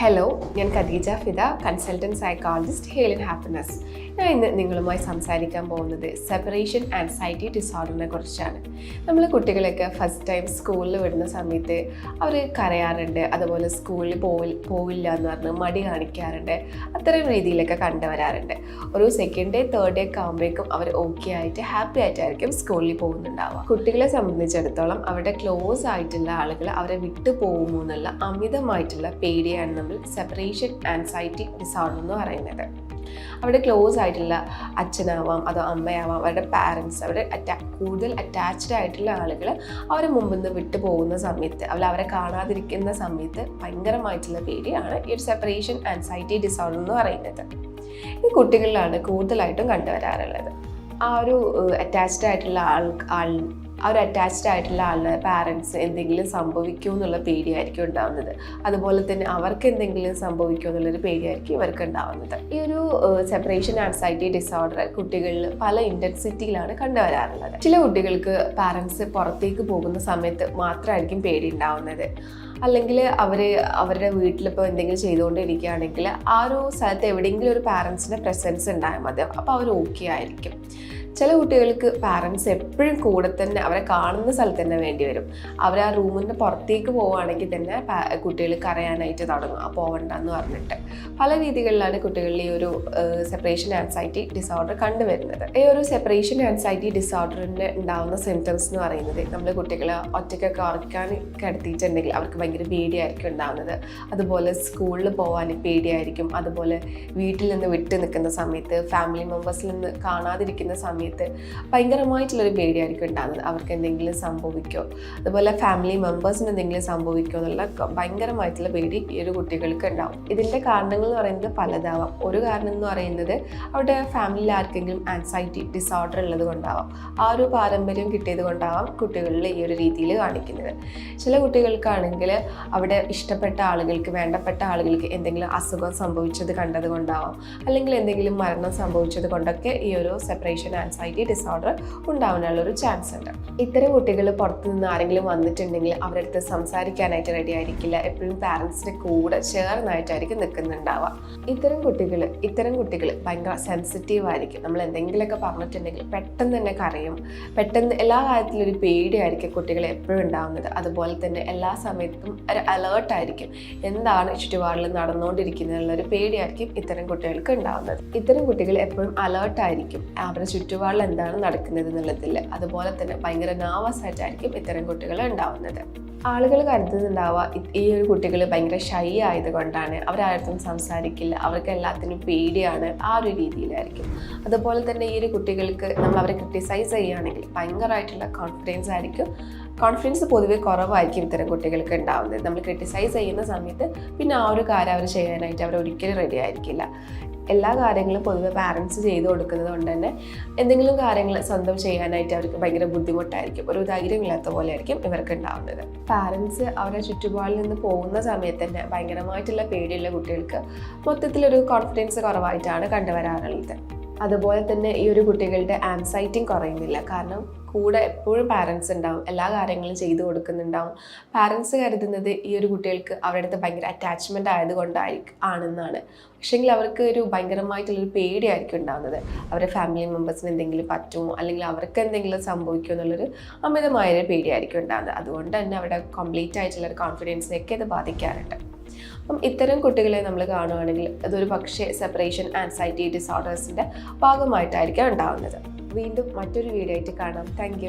Hello ഞാൻ Khadeeja Fida consultant psychologist heal in happiness ഞാൻ ഇന്ന് നിങ്ങളുമായി സംസാരിക്കാൻ പോകുന്നത് സെപ്പറേഷൻ ആൻസൈറ്റി ഡിസോർഡറിനെ കുറിച്ചാണ്. നമ്മൾ കുട്ടികളൊക്കെ ഫസ്റ്റ് ടൈം സ്കൂളിൽ വിടുന്ന സമയത്ത് അവർ കരയാറുണ്ട്. അതുപോലെ സ്കൂളിൽ പോവിൽ പോവില്ല എന്ന് പറഞ്ഞ് മടി കാണിക്കാറുണ്ട്. അത്തരം രീതിയിലൊക്കെ കണ്ടുവരാറുണ്ട്. ഒരു സെക്കൻഡ് ഡേ തേർഡ് ഡേ ഒക്കെ ആകുമ്പോഴേക്കും അവർ ഓക്കെ ആയിട്ട് ഹാപ്പി ആയിട്ടായിരിക്കും സ്കൂളിൽ പോകുന്നുണ്ടാവുക. കുട്ടികളെ സംബന്ധിച്ചിടത്തോളം അവരുടെ ക്ലോസ് ആയിട്ടുള്ള ആളുകൾ അവരെ വിട്ടു പോകുമോ എന്നുള്ള അമിതമായിട്ടുള്ള പേടിയാണ് നമ്മൾ സെപ്പറേഷൻ ആൻസൈറ്റി ഡിസോർഡർ എന്ന് പറയുന്നത്. അവിടെ ക്ലോസ് ആയിട്ടുള്ള അച്ഛനാവാം അതോ അമ്മയാവാം അവരുടെ പാരൻസ് അവരുടെ അറ്റാ കൂടുതൽ അറ്റാച്ച്ഡ് ആയിട്ടുള്ള ആളുകൾ അവരെ മുമ്പിൽ നിന്ന് വിട്ടു പോകുന്ന സമയത്ത് അവർ അവരെ കാണാതിരിക്കുന്ന സമയത്ത് ഭയങ്കരമായിട്ടുള്ള പേടിയാണ് ഈ ഒരു സെപ്പറേഷൻ ആൻസൈറ്റി ഡിസോർഡർ എന്ന് പറയുന്നത്. ഈ കുട്ടികളിലാണ് കൂടുതലായിട്ടും കണ്ടുവരാറുള്ളത്. ആ ഒരു അറ്റാച്ച്ഡ് ആയിട്ടുള്ള ആൾ ആൾ ഒരു അറ്റാച്ച്ഡ് ആയിട്ടുള്ള ആളുടെ പാരൻസ് എന്തെങ്കിലും സംഭവിക്കുമോ എന്നുള്ള പേടിയായിരിക്കും ഉണ്ടാവുന്നത്. അതുപോലെ തന്നെ അവർക്ക് എന്തെങ്കിലും സംഭവിക്കുമോ എന്നുള്ളൊരു പേടിയായിരിക്കും ഇവർക്ക് ഉണ്ടാവുന്നത്. ഈ ഒരു സെപ്പറേഷൻ ആൻസൈറ്റി ഡിസോർഡർ കുട്ടികളിൽ പല ഇന്റൻസിറ്റിയിലാണ് കണ്ടുവരാറുള്ളത്. ചില കുട്ടികൾക്ക് പാരൻസ് പുറത്തേക്ക് പോകുന്ന സമയത്ത് മാത്രമായിരിക്കും പേടി ഉണ്ടാവുന്നത്. അല്ലെങ്കിൽ അവർ അവരുടെ വീട്ടിലിപ്പോൾ എന്തെങ്കിലും ചെയ്തുകൊണ്ടിരിക്കുകയാണെങ്കിൽ ആ ഒരു സ്ഥലത്ത് എവിടെയെങ്കിലും ഒരു പാരൻസിന്റെ പ്രസൻസ് ഉണ്ടായാൽ മതി. അപ്പോൾ അവർ ഓക്കെ ആയിരിക്കും. ചില കുട്ടികൾക്ക് പാരൻസ് എപ്പോഴും കൂടെ തന്നെ അവരെ കാണുന്ന സ്ഥലത്ത് തന്നെ വേണ്ടി വരും. അവർ ആ റൂമിന്റെ പുറത്തേക്ക് പോവുകയാണെങ്കിൽ തന്നെ കുട്ടികൾ കരയാനായിട്ട് തുടങ്ങും ആ പോവണ്ടെന്ന് പറഞ്ഞിട്ട്. പല രീതികളിലാണ് കുട്ടികളിൽ ഈ ഒരു സെപ്പറേഷൻ ആൻസൈറ്റി ഡിസോർഡർ കണ്ടുവരുന്നത്. ഈ ഒരു സെപ്പറേഷൻ ആൻസൈറ്റി ഡിസോർഡറിന് ഉണ്ടാകുന്ന സിംറ്റംസ് എന്ന് പറയുന്നത് നമ്മൾ കുട്ടികളെ ഒറ്റയ്ക്കൊക്കെ ഉറക്കാൻ കിടത്തിയിട്ടുണ്ടെങ്കിൽ അവർക്ക് ഭയങ്കര പേടിയായിരിക്കും ഉണ്ടാകുന്നത് അതുപോലെ സ്കൂളിൽ പോകാൻ പേടിയായിരിക്കും. അതുപോലെ വീട്ടിൽ നിന്ന് വിട്ട് നിൽക്കുന്ന സമയത്ത് ഫാമിലി മെമ്പേഴ്സിൽ നിന്ന് കാണാതിരിക്കുന്ന സമയത്ത് ഭയങ്കരമായിട്ടുള്ളൊരു പേടിയായിരിക്കും ഉണ്ടാകുന്നത് അവർക്ക് എന്തെങ്കിലും സംഭവിക്കോ? അതുപോലെ ഫാമിലി മെമ്പേഴ്സിന് എന്തെങ്കിലും സംഭവിക്കോ എന്നുള്ള ഭയങ്കരമായിട്ടുള്ള പേടി ഈ ഒരു കുട്ടികൾക്ക് ഉണ്ടാവും. ഇതിന്റെ കാരണങ്ങൾ എന്ന് പറയുന്നത് പലതാവാം. ഒരു കാരണം എന്ന് പറയുന്നത് അവരുടെ ഫാമിലിയിൽ ആർക്കെങ്കിലും ആൻസൈറ്റി ഡിസോർഡർ ഉള്ളത് കൊണ്ടാവാം. ആ ഒരു പാരമ്പര്യം കിട്ടിയത് കൊണ്ടാവാം കുട്ടികളിൽ ഈ ഒരു രീതിയിൽ കാണിക്കുന്നത്. ചില കുട്ടികൾക്കാണെങ്കിൽ അവിടെ ഇഷ്ടപ്പെട്ട ആളുകൾക്ക് വേണ്ടപ്പെട്ട ആളുകൾക്ക് എന്തെങ്കിലും അസുഖം സംഭവിച്ചത് കണ്ടത് കൊണ്ടാവാം അല്ലെങ്കിൽ എന്തെങ്കിലും മരണം സംഭവിച്ചത് കൊണ്ടൊക്കെ ഈ ഒരു സെപ്പറേഷൻ ആൻസൈറ്റി ഡിസോർഡർ ഉണ്ടാവാനുള്ള ഒരു ചാൻസ് ഉണ്ട്. ഇത്തരം കുട്ടികൾ പുറത്തു നിന്ന് ആരെങ്കിലും വന്നിട്ടുണ്ടെങ്കിൽ അവരുടെ അടുത്ത് സംസാരിക്കാനായിട്ട് റെഡി ആയിരിക്കില്ല. എപ്പോഴും പാരൻസിന്റെ കൂടെ ചേർന്നായിട്ടായിരിക്കും നിൽക്കുന്നുണ്ടാവുക. ഇത്തരം കുട്ടികൾ ഇത്തരം കുട്ടികൾ ഭയങ്കര സെൻസിറ്റീവ് ആയിരിക്കും. നമ്മൾ എന്തെങ്കിലുമൊക്കെ പറഞ്ഞിട്ടുണ്ടെങ്കിൽ പെട്ടെന്ന് തന്നെ കരയും. പെട്ടെന്ന് എല്ലാ കാര്യത്തിലും ഒരു പേടിയായിരിക്കും കുട്ടികൾ എപ്പോഴും ഉണ്ടാവുന്നത്. അതുപോലെ തന്നെ എല്ലാ സമയത്തും ഒരു അലേർട്ടായിരിക്കും എന്താണ് ചുറ്റുപാടിൽ നടന്നുകൊണ്ടിരിക്കുന്നത് ഒരു പേടിയായിരിക്കും ഇത്തരം കുട്ടികൾക്ക് ഉണ്ടാകുന്നത് ഇത്തരം കുട്ടികൾ എപ്പോഴും അലേർട്ടായിരിക്കും അവരുടെ ചുറ്റുപാടിൽ എന്താണ് നടക്കുന്നത് എന്നുള്ളതിൽ. അതുപോലെ തന്നെ ഭയങ്കര നാവസ് ആയിട്ടായിരിക്കും ഇത്തരം കുട്ടികൾ ഉണ്ടാവുന്നത്. ആളുകൾ കരുതുന്നുണ്ടാവുക ഈ ഒരു കുട്ടികൾ ഭയങ്കര ഷൈ ആയതുകൊണ്ടാണ് അവരാരും സംസാരിക്കില്ല. അവർക്ക് എല്ലാത്തിനും പേടിയാണ് ആ ഒരു രീതിയിലായിരിക്കും. അതുപോലെ തന്നെ ഈ ഒരു കുട്ടികൾക്ക് നമ്മൾ അവരെ ക്രിട്ടിസൈസ് ചെയ്യുകയാണെങ്കിൽ ഭയങ്കരമായിട്ടുള്ള കോൺഫിഡൻസ് ആയിരിക്കും. കോൺഫിഡൻസ് പൊതുവെ കുറവായിരിക്കും ഇത്തരം കുട്ടികൾക്ക് ഉണ്ടാവുന്നത്. നമ്മൾ ക്രിട്ടിസൈസ് ചെയ്യുന്ന സമയത്ത് പിന്നെ ആ ഒരു കാര്യം അവർ ചെയ്യാനായിട്ട് അവർ ഒരിക്കലും റെഡി ആയിരിക്കില്ല. എല്ലാ കാര്യങ്ങളും പൊതുവെ പാരൻസ് ചെയ്തു കൊടുക്കുന്നത് കൊണ്ട് തന്നെ എന്തെങ്കിലും കാര്യങ്ങൾ സ്വന്തം ചെയ്യാനായിട്ട് അവർക്ക് ഭയങ്കര ബുദ്ധിമുട്ടായിരിക്കും. ഒരു ധൈര്യമില്ലാത്ത പോലെ ആയിരിക്കും ഇവർക്ക് ഉണ്ടാവുന്നത്. പാരൻസ് അവരുടെ ചുറ്റുപാടിൽ നിന്ന് പോകുന്ന സമയത്ത് തന്നെ ഭയങ്കരമായിട്ടുള്ള പേടിയുള്ള കുട്ടികൾക്ക് മൊത്തത്തിലൊരു കോൺഫിഡൻസ് കുറവായിട്ടാണ് കണ്ടുവരാറുള്ളത്. അതുപോലെ തന്നെ ഈ ഒരു കുട്ടികളുടെ ആൻസൈറ്റിയും കുറയുന്നില്ല. കാരണം കൂടെ എപ്പോഴും പാരൻസ് ഉണ്ടാവും. എല്ലാ കാര്യങ്ങളും ചെയ്തു കൊടുക്കുന്നുണ്ടാവും. പാരൻസ് കരുതുന്നത് ഈ ഒരു കുട്ടികൾക്ക് അവരുടെ അടുത്ത് ഭയങ്കര അറ്റാച്ച്മെന്റ് ആയതുകൊണ്ടായിരിക്കും ആണെന്നാണ്. പക്ഷേങ്കിൽ അവർക്ക് ഒരു ഭയങ്കരമായിട്ടുള്ളൊരു പേടിയായിരിക്കും ഉണ്ടാകുന്നത് അവരുടെ ഫാമിലി മെമ്പേഴ്സിന് എന്തെങ്കിലും പറ്റുമോ? അല്ലെങ്കിൽ അവർക്ക് എന്തെങ്കിലും സംഭവിക്കുമോ എന്നുള്ളൊരു അമിതമായൊരു പേടിയായിരിക്കും ഉണ്ടാകുന്നത് അതുകൊണ്ട് തന്നെ അവരുടെ കംപ്ലീറ്റ് ആയിട്ടുള്ള ഒരു കോൺഫിഡൻസിനെയൊക്കെ ഇത് ബാധിക്കാറുണ്ട്. അപ്പം ഇത്തരം കുട്ടികളെ നമ്മൾ കാണുകയാണെങ്കിൽ അതൊരു പക്ഷേ സെപ്പറേഷൻ ആൻസൈറ്റി ഡിസോർഡേഴ്സിന്റെ ഭാഗമായിട്ടായിരിക്കാം ഉണ്ടാവുന്നത്. വീണ്ടും മറ്റൊരു വീഡിയോ ആയിട്ട് കാണാം. താങ്ക്